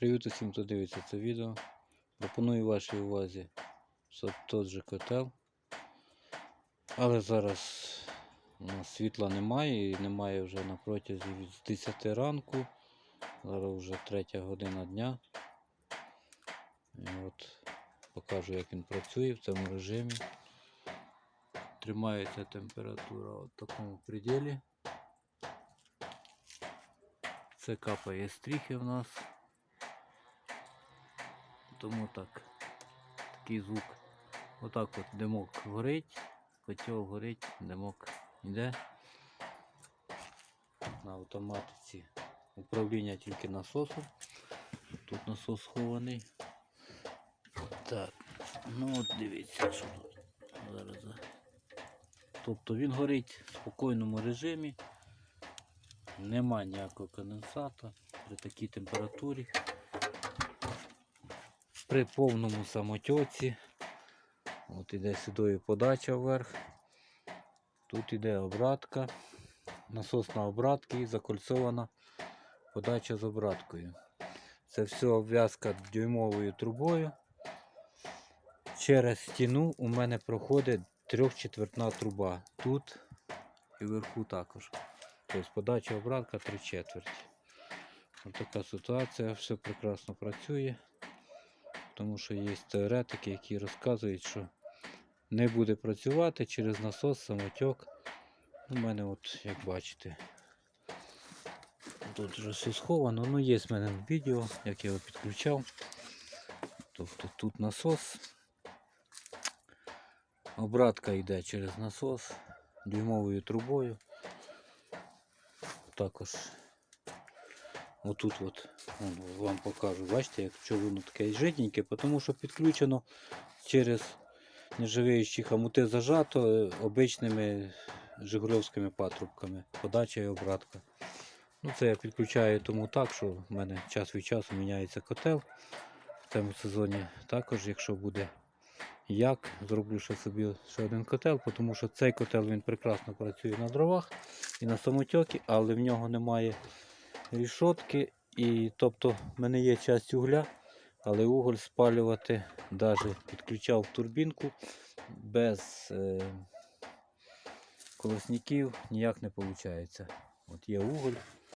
Привіт усім, хто дивиться це відео. Пропоную вашій увазі тот же котел. Але зараз у нас світла немає і немає вже на протязі від 10 ранку. Зараз вже 3 година дня. І от покажу як він працює в цьому режимі. Тримається температура в такому пределі. Це капає стріхи в нас. Тому так, такий звук. Отак от димок горить, котел горить, димок йде. На автоматиці управління тільки насосом. Тут насос схований. Так, ну от дивіться, що тут зараз. Тобто він горить в спокійному режимі. Нема ніякого конденсата при такій температурі. При повному самотьоці. От іде сюди подача вверх. Тут іде обратка. Насосна обратка і закольцована подача з обраткою. Це все обв'язка дюймовою трубою. Через стіну у мене проходить трьохчетвертна труба. Тут і вверху також. Тобто подача обратка 3 четверті. Ось така ситуація, все прекрасно працює. Тому що є теоретики, які розказують, що не буде працювати через насос, самотек. У мене, от, як бачите, тут вже все сховано. Ну, є в мене відео, як я його підключав. Тобто тут насос. Обратка йде через насос дюймовою трубою. Також отут от, вон, вам покажу, бачите, якщо воно таке жиденьке, тому що підключено через нержавіючі хомути зажато е, обичними жигульовськими патрубками. Подача і обратка. Ну, це я підключаю тому так, що в мене час від часу міняється котел. В цьому сезоні також, якщо буде як, зроблю ще собі ще один котел, тому що цей котел він прекрасно працює на дровах і на самотьокі, але в нього немає рішотки. І тобто в мене є часть угля, але уголь спалювати навіть підключав турбінку без е, колосників ніяк не виходить. От є уголь,